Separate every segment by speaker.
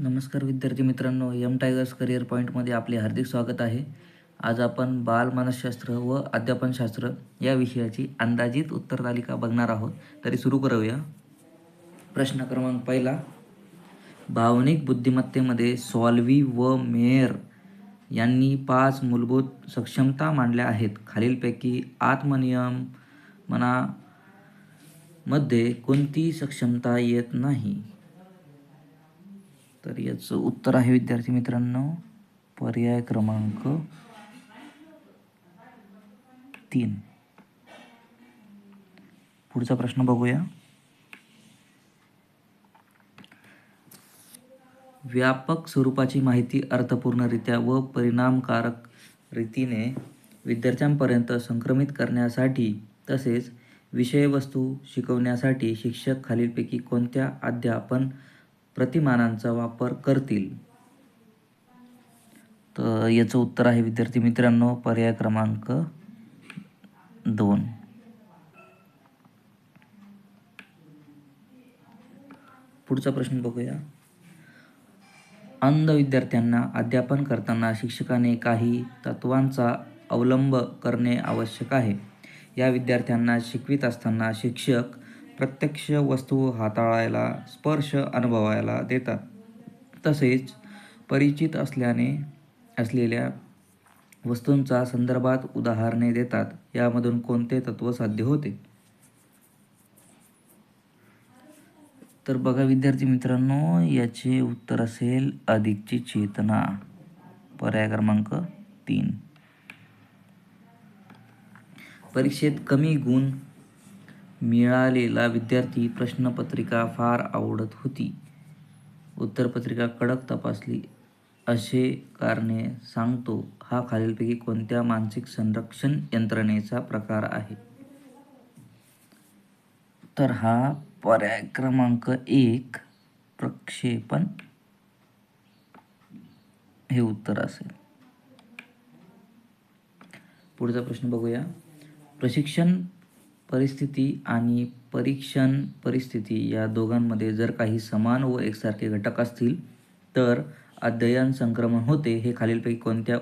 Speaker 1: नमस्कार विद्यार्थी मित्रांनो यम टायगर्स करिअर पॉईंटमध्ये आपले हार्दिक स्वागत आहे. आज आपण बालमानसशास्त्र व अध्यापनशास्त्र या विषयाची अंदाजित उत्तर तालिका बघणार आहोत. तरी सुरू करूया. प्रश्न क्रमांक पहिला. भावनिक बुद्धिमत्तेमध्ये सॉल्वी व मेयर यांनी पाच मूलभूत सक्षमता मांडल्या आहेत. खालीलपैकी आत्मनियम मनामध्ये कोणती सक्षमता येत नाही? तर याचं उत्तर आहे विद्यार्थी मित्रांनो. पर्याय क्रमांक तीन. पुढचा प्रश्न बघूया. व्यापक स्वरूपाची माहिती अर्थपूर्णरित्या व परिणामकारक रीतीने विद्यार्थ्यांपर्यंत संक्रमित करण्यासाठी तसेच विषयवस्तू शिकवण्यासाठी शिक्षक खालीलपैकी कोणत्या अध्यापन प्रतिमानांचा वापर करतील. तर याचं उत्तर आहे विद्यार्थी मित्रांनो पर्याय क्रमांक दोन. पुढचा प्रश्न बघूया. अंध विद्यार्थ्यांना अध्यापन करताना शिक्षकाने काही तत्वांचा अवलंब करणे आवश्यक आहे. या विद्यार्थ्यांना शिकवित असताना शिक्षक प्रत्यक्ष वस्तू हाताळायला स्पर्श अनुभवायला देतात. तसेच परिचित असल्याने असलेल्या वस्तूंचा संदर्भात उदाहरणे देतात. यामधून कोणते तत्व साध्य होते? तर बघा विद्यार्थी मित्रांनो याचे उत्तर असेल अधिकची चेतना. पर्याय क्रमांक तीन. परीक्षेत कमी गुण मिळालेला विद्यार्थी प्रश्नपत्रिका फार आवडत होती. उत्तरपत्रिका कडक तपासली. असे कारणे सांगतो हा खालीलपैकी कोणत्या मानसिक संरक्षण यंत्रणेचा प्रकार आहे? तर हा पर्याय क्रमांक एक प्रक्षेपण. हे उत्तर असेल. पुढचा प्रश्न बघूया. प्रशिक्षण परिस्थिती आणि परीक्षण परिस्थिती या दोघांमध्ये जर काही समान व एकसारखे घटक असतील तर अध्ययन संक्रमण होते हे खालीलपैकी कोणत्या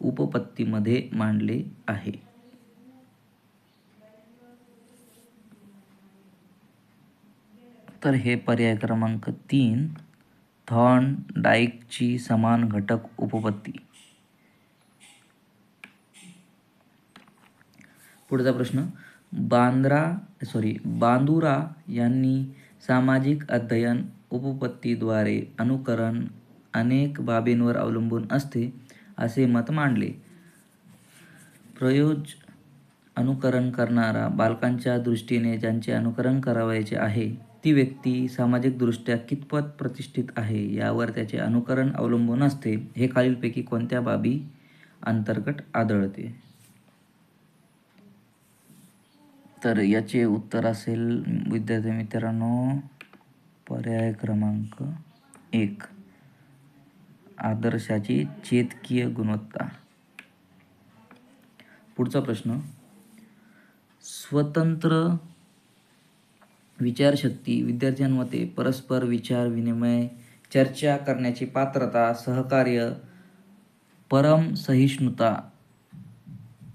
Speaker 1: उपपत्तीमध्ये मांडले आहे? तर हे पर्याय क्रमांक तीन थॉन डाईकची समान घटक उपपत्ती. पुढचा प्रश्न बांद्रा सॉरी बांदुरा यांनी सामाजिक अध्ययन उपपत्तीद्वारे अनुकरण अनेक बाबींवर अवलंबून असते असे मत मांडले. प्रयोज अनुकरण करणारा बालकांच्या दृष्टीने ज्यांचे अनुकरण करावयाचे आहे ती व्यक्ती सामाजिकदृष्ट्या कितपत प्रतिष्ठित आहे यावर त्याचे अनुकरण अवलंबून असते हे खालीलपैकी कोणत्या बाबी अंतर्गत आढळते? तर याचे उत्तर असेल विद्यार्थी मित्रांनो पर्याय क्रमांक एक. आदर्शाची चेतकीय गुणवत्ता. पुढचा प्रश्न. स्वतंत्र विचारशक्ती विद्यार्थ्यांमध्ये परस्पर विचार विनिमय चर्चा करण्याची पात्रता सहकार्य परम सहिष्णुता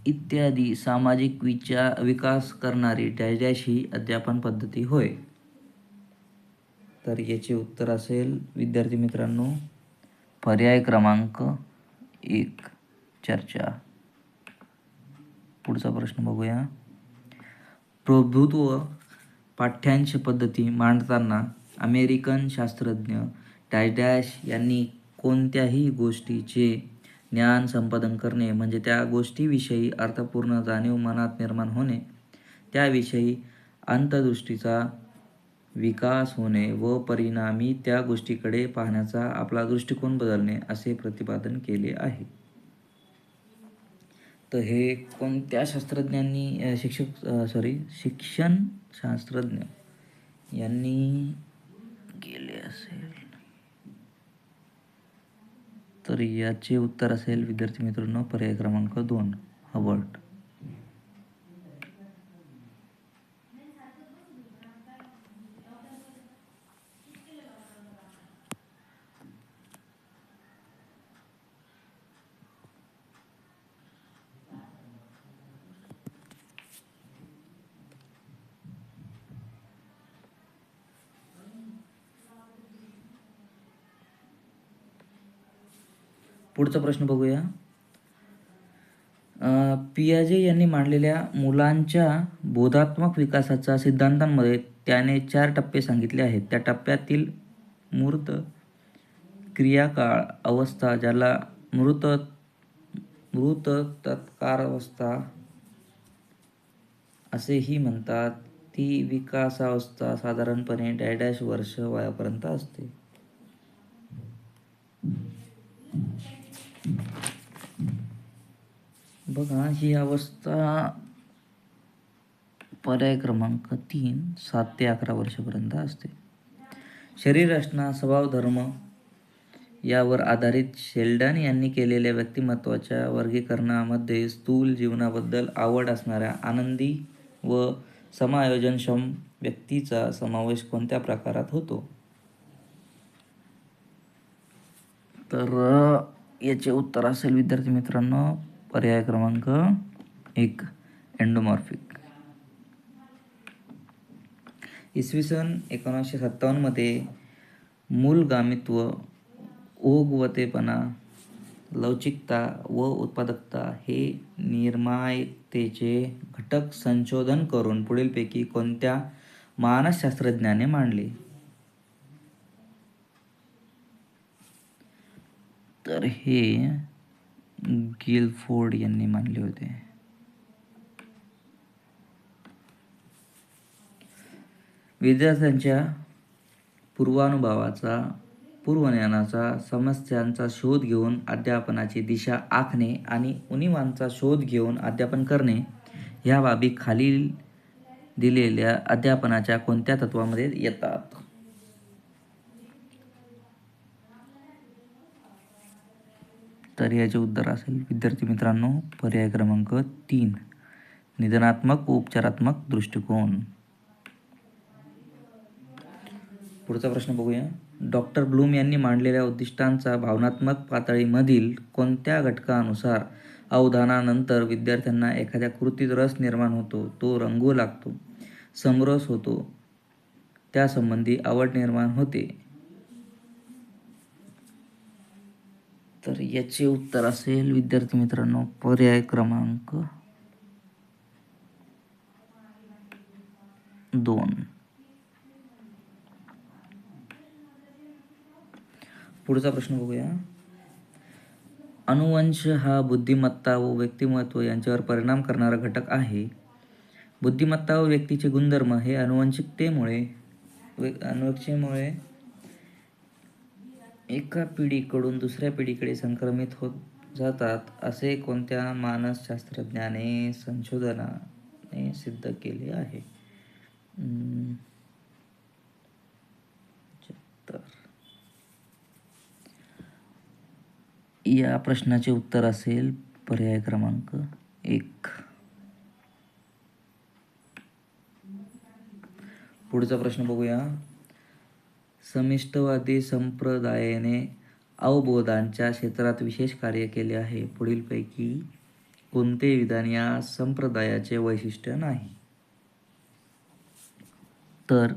Speaker 1: इत्यादी सामाजिक विचार विकास करणारी डॅश ही अध्यापन पद्धती होय. तर याचे उत्तर असेल विद्यार्थी मित्रांनो पर्याय क्रमांक एक चर्चा. पुढचा प्रश्न बघूया. प्रभुत्व पाठ्यांश पद्धती मांडताना अमेरिकन शास्त्रज्ञ डॅश डॅश यांनी कोणत्याही गोष्टीचे ज्ञान संपादन करणे म्हणजे त्या गोष्टीविषयी अर्थपूर्ण जाणीव मनात निर्माण होणे त्याविषयी अंतदृष्टीचा विकास होणे व परिणामी त्या गोष्टीकडे पाहण्याचा आपला दृष्टिकोन बदलणे असे प्रतिपादन केले आहे. तर हे कोणत्या शास्त्रज्ञांनी शिक्षक सॉरी शिक्षण शास्त्रज्ञ यांनी केले असेल तर याचे उत्तर असेल विद्यार्थी मित्रांनो पर्याय क्रमांक दोन हबर्ट. पुढचा प्रश्न बघूया. पियाजे यांनी मांडलेल्या मुलांच्या बोधात्मक विकासाच्या सिद्धांतांमध्ये त्याने चार टप्पे सांगितले आहेत. त्या टप्प्यातील मूर्त क्रियाकाळ अवस्था ज्याला मृत मृत तत्कार अवस्था असेही म्हणतात ती विकासावस्था साधारणपणे डॅडॅश वर्ष वयापर्यंत असते. बघा ही अवस्था पर्याय क्रमांक तीन सात ते अकरा वर्षापर्यंत असते. शरीर रचना स्वभाव धर्म यावर आधारित शेल्डन यांनी केलेल्या व्यक्तिमत्वाच्या वर्गीकरणामध्ये स्थूल जीवनाबद्दल आवड असणाऱ्या आनंदी व समायोजनक्षम व्यक्तीचा समावेश कोणत्या प्रकारात होतो? तर याचे उत्तर असेल विद्यार्थी मित्रांनो. पर्याय क्रमांक एक एंडोमॉर्फिक इसवी सन एकोणीसशे सत्तावन्नमध्ये मूलगामित्व ओगवतेपणा लवचिकता व उत्पादकता हे निर्मायतेचे घटक संशोधन करून पुढीलपैकी कोणत्या मानसशास्त्रज्ञाने मांडले? तर हे गिलफोर्ड यांनी मानले होते. विद्यार्थ्यांच्या पूर्वानुभवाचा पूर्वज्ञानाचा समस्यांचा शोध घेऊन अध्यापनाची दिशा आखणे आणि उणिवांचा शोध घेऊन अध्यापन करणे ह्या बाबी खालील दिलेल्या अध्यापनाच्या कोणत्या तत्वामध्ये येतात? तर याचे उत्तर असेल विद्यार्थी मित्रांनो पर्याय क्रमांक तीन निधनात्मक व उपचारात्मक दृष्टिकोन. पुढचा प्रश्न बघूया. डॉक्टर ब्लूम यांनी मांडलेल्या उद्दिष्टांचा भावनात्मक पातळीमधील कोणत्या घटकानुसार अवधानानंतर विद्यार्थ्यांना एखाद्या कृतीत रस निर्माण होतो तो रंगू लागतो समरस होतो त्यासंबंधी आवड निर्माण होते? तर याचे उत्तर असेल विद्यार्थी मित्रांनो पर्याय क्रमांक दोन. पुढचा प्रश्न बघूया. अनुवंश हा बुद्धिमत्ता व व्यक्तिमत्व यांच्यावर परिणाम करणारा घटक आहे. बुद्धिमत्ता व व्यक्तीचे गुणधर्म हे अनुवंशिकतेमुळे वे- अनुवंशिकतेमुळे एका पिढीकडून दुसऱ्या पिढीकडे संक्रमित होत जातात असे कोणत्या मानसशास्त्रज्ञाने संशोधनाने सिद्ध केले आहे? या प्रश्नाचे उत्तर असेल पर्याय क्रमांक एक. पुढचा प्रश्न बघूया. समिष्टवादी संप्रदायाने अवबोधांच्या क्षेत्रात विशेष कार्य केले आहे. पुढीलपैकी कोणते विधान या संप्रदायाचे वैशिष्ट्य नाही? तर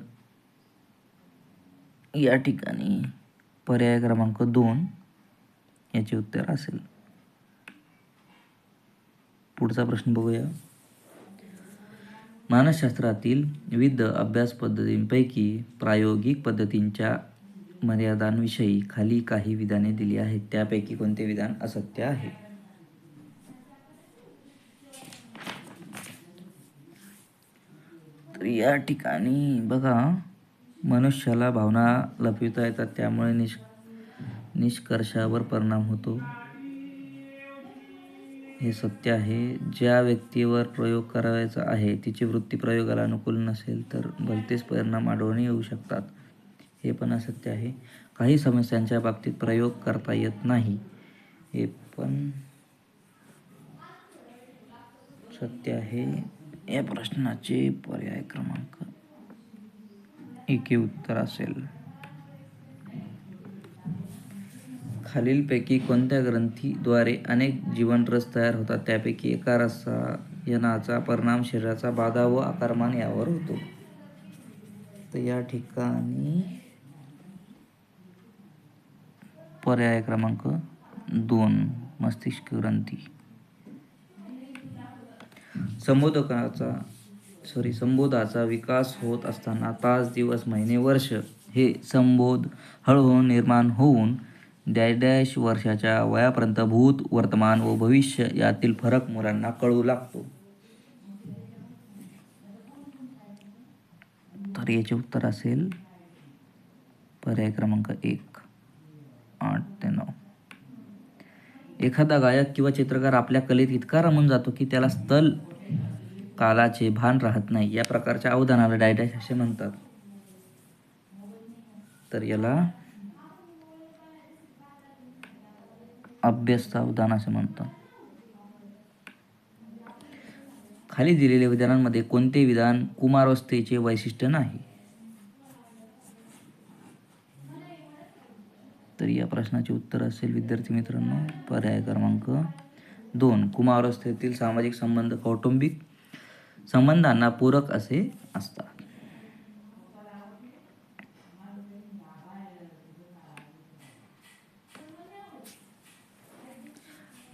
Speaker 1: या ठिकाणी पर्याय क्रमांक दोन याचे उत्तर असेल. पुढचा प्रश्न बघूया. मानसशास्त्रातील विविध अभ्यास पद्धतींपैकी प्रायोगिक पद्धतींच्या मर्यादांविषयी खाली काही विधाने दिली आहेत. त्यापैकी कोणते विधान असत्य आहे? तर या ठिकाणी बघा मनुष्याला भावना लपविता येतात त्यामुळे निष् निष्कर्षावर परिणाम होतो. हे सत्य आहे. ज्या व्यक्तीवर प्रयोग करायचा आहे तिची वृत्ती प्रयोगाला अनुकूल नसेल तर भलतेच परिणाम आढळून येऊ शकतात. हे पण असत्य आहे. काही समस्यांच्या बाबतीत प्रयोग करता येत नाही. हे पण सत्य आहे. या प्रश्नाचे पर्याय क्रमांक एक उत्तर असेल. खालीलपैकी कोणत्या ग्रंथीद्वारे अनेक जीवनरस तयार होतात? त्यापैकी एका रसायनाचा परिणाम शरीराचा बाधा व आकारमान यावर होतो. तर या ठिकाणी पर्याय क्रमांक दोन मस्तिष्क ग्रंथी. संबोधकाचा सॉरी संबोधाचा विकास होत असताना तास दिवस महिने वर्ष हे संबोध हळूहळू निर्माण होऊन डॅश डॅश वर्षाच्या वयापर्यंत भूत वर्तमान व भविष्य यातील फरक मुलांना कळू लागतो. तर याचे उत्तर असेल पर्याय क्रमांक एक आठ ते नऊ. एखादा गायक किंवा चित्रकार आपल्या कलेत इतका रमून जातो की त्याला स्थल कालाचे भान राहत नाही. या प्रकारच्या अवधानाला डायडॅश असे म्हणतात. तर याला अभ्यास सावधान असे म्हणतात. खाली दिलेल्या विधानांमध्ये कोणते विधान कुमारावस्थेचे वैशिष्ट्य नाही. तर या प्रश्नाचे उत्तर असेल विद्यार्थी मित्रांनो पर्याय क्रमांक दोन. कुमारावस्थेतील सामाजिक संबंध कौटुंबिक संबंधांना पूरक असे असतात.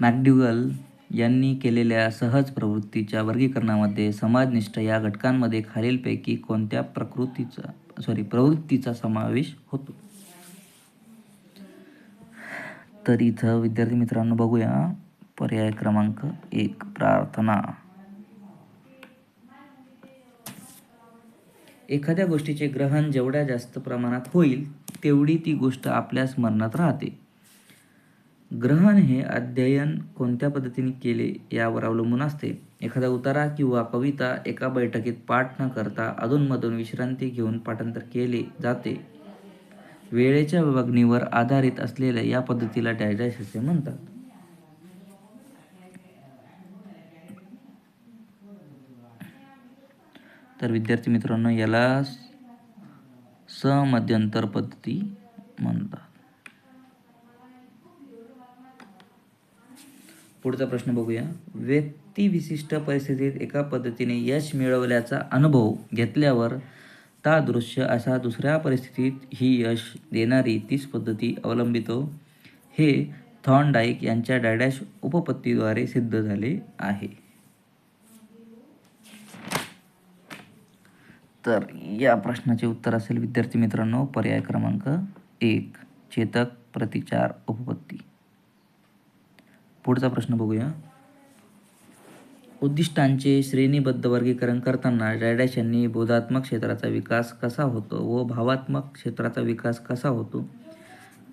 Speaker 1: मॅकड्युगल यांनी केलेल्या सहज प्रवृत्तीच्या वर्गीकरणामध्ये समाजनिष्ठ या घटकांमध्ये खालीलपैकी कोणत्या प्रकृतीचा सॉरी प्रवृत्तीचा समावेश होतो? तर इथं विद्यार्थी मित्रांनो बघूया. पर्याय क्रमांक एक प्रार्थना. एखाद्या गोष्टीचे ग्रहण जेवढ्या जास्त प्रमाणात होईल तेवढी ती गोष्ट आपल्या स्मरणात राहते. ग्रहण हे अध्ययन कोणत्या पद्धतीने केले यावर अवलंबून असते? एखादा उतारा किंवा कविता एका बैठकीत पाठ न करता अधूनमधून विश्रांती घेऊन पाठांतर केले जाते. वेळेच्या विभागणीवर आधारित असलेल्या या पद्धतीला डायडॅश असे म्हणतात. तर विद्यार्थी मित्रांनो याला समध्यंतर पद्धती म्हणतात. पुढचा प्रश्न बघूया. व्यक्ती विशिष्ट परिस्थितीत एका पद्धतीने यश मिळवल्याचा अनुभव घेतल्यावर तादृश्य अशा दुसऱ्या परिस्थितीत ही यश देणारी तीच पद्धती अवलंबितो. हे थॉर्नडाईक यांच्या डॅडॅश उपपत्तीद्वारे सिद्ध झाले आहे. तर या प्रश्नाचे उत्तर असेल विद्यार्थी मित्रांनो पर्याय क्रमांक एक चेतक प्रतिचार उपपत्ती. पुढचा प्रश्न बघूया. उद्दिष्टांचे श्रेणीबद्ध वर्गीकरण करताना डॅडॅश यांनी बोधात्मक क्षेत्राचा विकास कसा होतो व भावात्मक क्षेत्राचा विकास कसा होतो?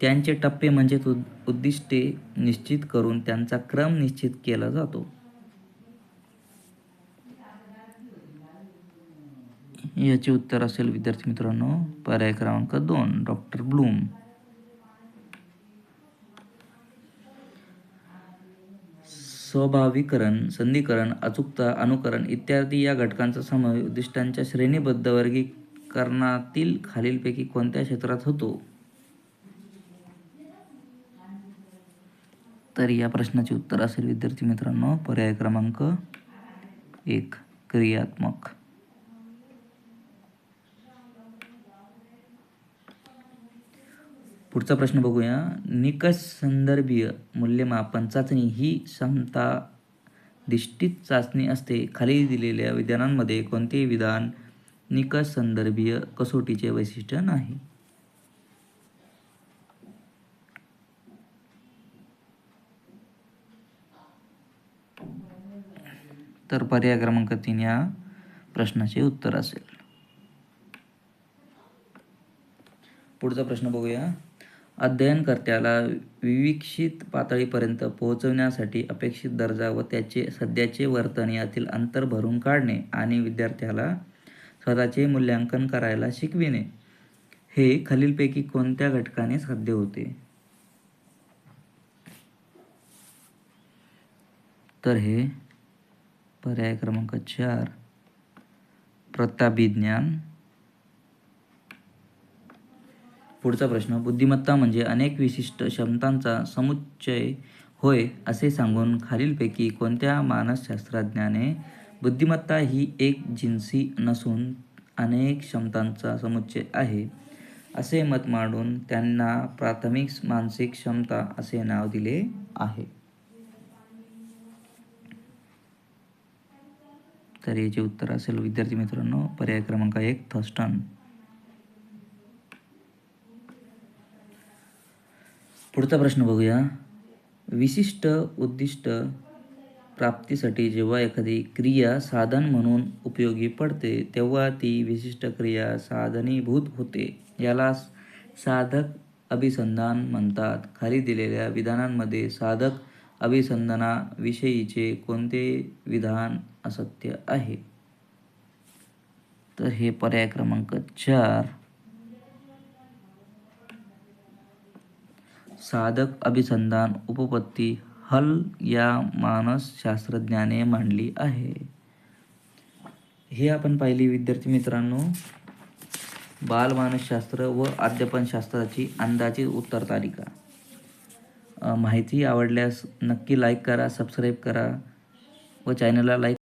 Speaker 1: त्यांचे टप्पे म्हणजेच उद उद्दिष्टे निश्चित करून त्यांचा क्रम निश्चित केला जातो. याचे उत्तर असेल विद्यार्थी मित्रांनो पर्याय क्रमांक दोन डॉक्टर ब्लूम. स्वभाविकरण संधिकरण अचूकता अनुकरण इत्यादी या घटकांचा समावेश उद्दिष्टांच्या श्रेणीबद्ध वर्गीकरणातील खालीलपैकी कोणत्या क्षेत्रात होतो? तर या प्रश्नाचे उत्तर असेल विद्यार्थी मित्रांनो पर्याय क्रमांक एक क्रियात्मक. पुढचा प्रश्न बघूया. निकष संदर्भीय मूल्यमापन चाचणी ही क्षमता दिष्टित चाचणी असते. खाली दिलेल्या विधानांमध्ये कोणतेही विधान निकष संदर्भीय कसोटीचे वैशिष्ट्य नाही. तर पर्याय क्रमांक तीन या प्रश्नाचे उत्तर असेल. पुढचा प्रश्न बघूया. अध्ययनकर्त्याला विविक्षित पातळीपर्यंत पोहोचवण्यासाठी अपेक्षित दर्जा व त्याचे सध्याचे वर्तन यातील अंतर भरून काढणे आणि विद्यार्थ्याला स्वतःचे मूल्यांकन करायला शिकविणे हे खालीलपैकी कोणत्या घटकाने साध्य होते? तर हे पर्याय क्रमांक चार प्रताभिज्ञान पुढचा प्रश्न बुद्धिमत्ता म्हणजे अनेक विशिष्ट क्षमतांचा समुच्चय होय असे सांगून खालीलपैकी कोणत्या मानसशास्त्रज्ञाने बुद्धिमत्ता ही एक जिन्सी नसून अनेक क्षमतांचा समुच्चय आहे? असे मत मांडून त्यांना प्राथमिक मानसिक क्षमता असे नाव दिले आहे. तर याचे उत्तर असेल विद्यार्थी मित्रांनो पर्याय क्रमांक एक थस्टन पुढचा प्रश्न बघूया. विशिष्ट उद्दिष्ट प्राप्तीसाठी जेव्हा एखादी क्रिया साधन म्हणून उपयोगी पडते तेव्हा ती विशिष्ट क्रिया साधनीभूत होते. याला साधक अभिसंधान म्हणतात. खाली दिलेल्या विधानांमध्ये साधक अभिसंधानाविषयीचे कोणते विधान असत्य आहे? तर हे पर्याय क्रमांक चार. साधक अभिसंधान उपपत्ती हल या मानसशास्त्रज्ञाने मांडली आहे. हे आपण पाहिली विद्यार्थी मित्रांनो. बालमानसशास्त्र व अध्यापनशास्त्राची अंदाजे उत्तर तालिका. माहिती आवडल्यास नक्की लाईक करा सबस्क्राईब करा व चॅनलला लाईक